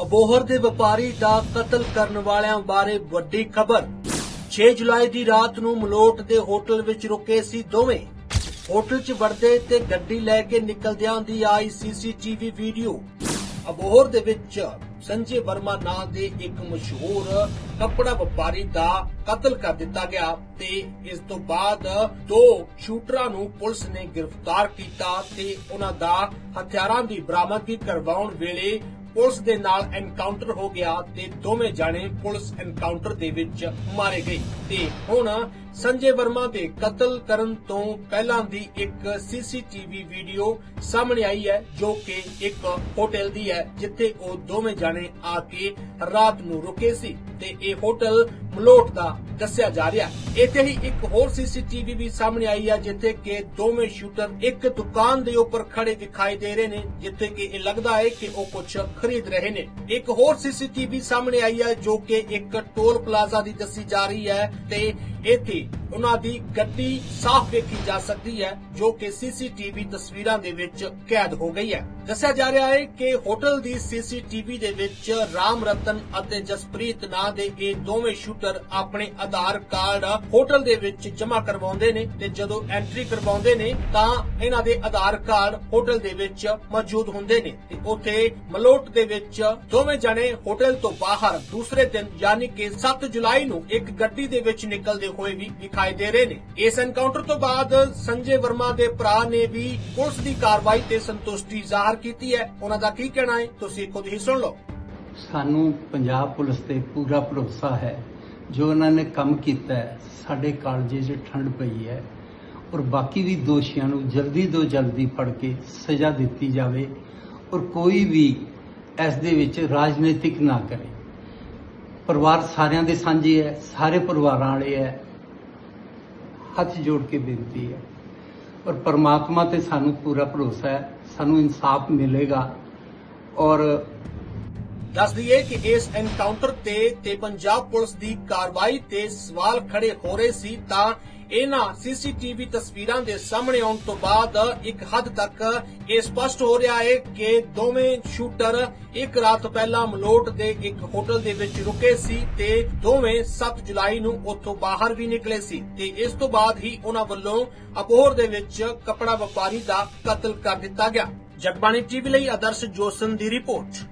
ਅਬੋਹਰ ਦੇ ਵਪਾਰੀ ਦਾ ਕਤਲ ਕਰਨ ਵਾਲਿਆਂ ਬਾਰੇ ਵੱਡੀ ਖਬਰ। 6 ਜੁਲਾਈ ਦੀ ਰਾਤ ਨੂੰ ਮਲੋਟ ਦੇ ਹੋਟਲ ਵਿੱਚ ਰੁਕੇ ਸੀ ਦੋਵੇਂ। ਹੋਟਲ 'ਚ ਵੜਦੇ ਤੇ ਗੱਡੀ ਲੈ ਕੇ ਨਿਕਲਦਿਆਂ ਦੀ ਆਈ ਸੀਸੀਟੀਵੀ ਵੀਡੀਓ। ਅਬੋਹਰ ਦੇ ਵਿੱਚ ਸੰਜੇ ਵਰਮਾ ਨਾਂ ਦੇ ਇੱਕ ਮਸ਼ਹੂਰ ਕੱਪੜਾ ਵਪਾਰੀ ਦਾ ਕਤਲ ਕਰ ਦਿੱਤਾ ਗਿਆ ਤੇ ਇਸ ਤੋਂ ਬਾਅਦ ਦੋ ਸ਼ੂਟਰਾਂ ਨੂੰ ਪੁਲਿਸ ਨੇ ਗ੍ਰਿਫਤਾਰ ਕੀਤਾ ਤੇ ਉਹਨਾਂ ਦਾ ਹਥਿਆਰਾਂ ਦੀ ਬਰਾਮਦਗੀ ਕਰਵਾਉਣ ਵੇਲੇ ਪੁਲਿਸ ਦੇ ਨਾਲ ਐਨਕਾਊਂਟਰ ਹੋ ਗਿਆ ਤੇ ਦੋਵੇਂ ਜਾਣੇ ਪੁਲਿਸ ਐਨਕਾਊਂਟਰ ਦੇ ਵਿੱਚ ਮਾਰੇ ਗਏ ਤੇ ਹੁਣ ਸੰਜੇ ਵਰਮਾ ਦੇ ਕਤਲ ਕਰਨ ਤੋਂ ਪਹਿਲਾਂ ਦੀ ਇੱਕ ਸੀਸੀਟੀਵੀ ਵੀਡੀਓ ਸਾਹਮਣੇ ਆਈ ਹੈ, ਜੋ ਕਿ ਇੱਕ ਹੋਟਲ ਦੀ ਹੈ, ਜਿੱਥੇ ਉਹ ਦੋਵੇਂ ਜਾਣੇ ਆ ਕੇ ਰਾਤ ਨੂੰ ਰੁਕੇ ਸੀ ਤੇ ਇਹ ਹੋਟਲ ਮਲੋਟ ਦਾ ਦੱਸਿਆ ਜਾ ਰਿਹਾ ਹੈ। ਇੱਥੇ ਹੀ ਇੱਕ ਹੋਰ ਸੀਸੀਟੀਵੀ ਵੀ ਸਾਹਮਣੇ ਆਈ ਹੈ, ਜਿੱਥੇ ਕਿ ਦੋਵੇਂ ਸ਼ੂਟਰ ਇੱਕ ਦੁਕਾਨ ਦੇ ਉੱਪਰ ਖੜੇ ਦਿਖਾਈ ਦੇ ਰਹੇ ਨੇ, ਜਿੱਥੇ ਕਿ ਇਹ ਲੱਗਦਾ ਹੈ ਕਿ ਉਹ ਕੁਝ ਖਰੀਦ ਰਹੇ ਨੇ। ਇੱਕ ਹੋਰ ਸੀਸੀਟੀਵੀ ਸਾਹਮਣੇ ਆਈ ਹੈ, ਜੋ ਕਿ ਇੱਕ ਟੋਲ ਪਲਾਜ਼ਾ ਦੀ ਦੱਸੀ ਜਾ ਰਹੀ ਹੈ ਤੇ ਇੱਥੇ ਉਹਨਾਂ ਦੀ ਗੱਡੀ ਸਾਫ਼ ਵੇਖੀ ਜਾ ਸਕਦੀ ਹੈ, ਜੋ ਕਿ ਸੀਸੀਟੀਵੀ ਤਸਵੀਰਾਂ ਦੇ ਵਿੱਚ ਕੈਦ ਹੋ ਗਈ ਹੈ। ਦੱਸਿਆ ਜਾ ਰਿਹਾ ਹੈ ਕਿ ਹੋਟਲ ਦੀ ਸੀਸੀਟੀਵੀ ਦੇ ਵਿੱਚ ਰਾਮ ਰਤਨ ਅਤੇ ਜਸਪ੍ਰੀਤ ਨਾਂ ਦੇ ਇਹ ਦੋਵੇਂ ਸ਼ੂਟਰ ਆਪਣੇ ਆਧਾਰ ਕਾਰਡ ਹੋਟਲ ਦੇ ਵਿੱਚ ਜਮ੍ਹਾਂ ਕਰਵਾਉਂਦੇ ਨੇ ਤੇ ਜਦੋਂ ਐਂਟਰੀ ਕਰਵਾਉਂਦੇ ਨੇ, ਤਾਂ ਇਹਨਾਂ ਦੇ ਆਧਾਰ ਕਾਰਡ ਹੋਟਲ ਦੇ ਵਿੱਚ ਮੌਜੂਦ ਹੁੰਦੇ ਨੇ ਤੇ ਉੱਥੇ ਮਲੋਟ ਦੇ ਵਿੱਚ ਦੋਵੇਂ ਜਣੇ ਹੋਟਲ ਤੋਂ ਬਾਹਰ ਦੂਸਰੇ ਦਿਨ, ਯਾਨੀ ਕਿ 7 ਜੁਲਾਈ ਨੂੰ ਇੱਕ ਗੱਡੀ ਦੇ ਵਿੱਚ ਨਿਕਲਦੇ ਹੋਏ ਵੀ ਦਿਖਾਈ ਦੇ ਰਹੇ ਨੇ। ਇਸ ਐਨਕਾਊਂਟਰ ਤੋਂ ਬਾਅਦ ਸੰਜੇ ਵਰਮਾ ਦੇ ਭਰਾ ਨੇ ਵੀ ਪੁਲਿਸ ਦੀ ਕਾਰਵਾਈ ਤੇ ਸੰਤੁਸ਼ਟੀ ਜ਼ਾਹਰ ਕੀਤੀ ਹੈ। ਉਹਨਾਂ ਦਾ ਕੀ ਕਹਿਣਾ ਹੈ? ਤੁਸੀਂ ਖੁਦ ਹੀ ਸੁਣ ਲਓ। ਸਾਨੂੰ ਪੰਜਾਬ ਪੁਲਿਸ ਤੇ ਪੂਰਾ ਭਰੋਸਾ ਹੈ। ਜੋ ਉਹਨਾਂ ਨੇ ਕੰਮ ਕੀਤਾ ਹੈ, ਸਾਡੇ ਕਾਲਜੇ 'ਚ ਠੰਡ ਪਈ ਹੈ ਔਰ ਬਾਕੀ ਵੀ ਦੋਸ਼ੀਆਂ ਨੂੰ ਜਲਦੀ ਤੋਂ ਜਲਦੀ ਫੜ ਕੇ ਸਜ਼ਾ ਦਿੱਤੀ ਜਾਵੇ ਔਰ ਕੋਈ ਵੀ ਇਸ ਦੇ ਵਿੱਚ ਰਾਜਨੀਤਿਕ ਨਾ ਕਰੇ। ਪਰਿਵਾਰ ਸਾਰਿਆਂ ਦੇ ਸਾਂਝੇ ਹੈ, ਸਾਰੇ ਪਰਿਵਾਰਾਂ ਵਾਲੇ ਹੈ। ਹੱਥ ਜੋੜ ਕੇ ਬੇਨਤੀ ਹੈ। ਔਰ ਪਰਮਾਤਮਾ ਤੇ ਸਾਨੂੰ ਪੂਰਾ ਭਰੋਸਾ ਹੈ, ਸਾਨੂੰ ਇਨਸਾਫ ਮਿਲੇਗਾ। ਔਰ ਦੱਸ ਦਈਏ ਕਿ ਇਸ ਐਨਕਾਊਂਟਰ ਤੇ ਤੇ ਪੰਜਾਬ ਪੁਲਿਸ ਦੀ ਕਾਰਵਾਈ ਤੇ ਸਵਾਲ ਖੜੇ ਹੋ ਰਹੇ ਸੀ ਤਾਂ ਇਹਨਾਂ ਸੀਸੀਟੀਵੀ ਤਸਵੀਰਾਂ ਦੇ ਸਾਹਮਣੇ ਆਉਣ ਤੋਂ ਬਾਅਦ ਇੱਕ ਹੱਦ ਤੱਕ ਇਹ ਸਪਸ਼ਟ ਹੋ ਰਿਹਾ ਹੈ ਕਿ ਦੋਵੇਂ ਸ਼ੂਟਰ ਇੱਕ ਰਾਤ ਪਹਿਲਾਂ ਮਲੋਟ ਦੇ ਇੱਕ ਹੋਟਲ ਦੇ ਵਿੱਚ ਰੁਕੇ ਸੀ ਤੇ ਦੋਵੇਂ 7 ਜੁਲਾਈ ਨੂੰ ਉੱਥੋਂ ਬਾਹਰ ਵੀ ਨਿਕਲੇ ਸੀ ਤੇ ਇਸ ਤੋਂ ਬਾਅਦ ਹੀ ਉਹਨਾਂ ਵੱਲੋਂ ਅਬੋਹਰ ਦੇ ਵਿੱਚ ਕਪੜਾ ਵਪਾਰੀ ਦਾ ਕਤਲ ਕਰ ਦਿੱਤਾ ਗਿਆ। ਜਗਬਾਣੀ ਟੀਵੀ ਲਈ ਆਦਰਸ਼ ਜੋਸਨ ਦੀ ਰਿਪੋਰਟ।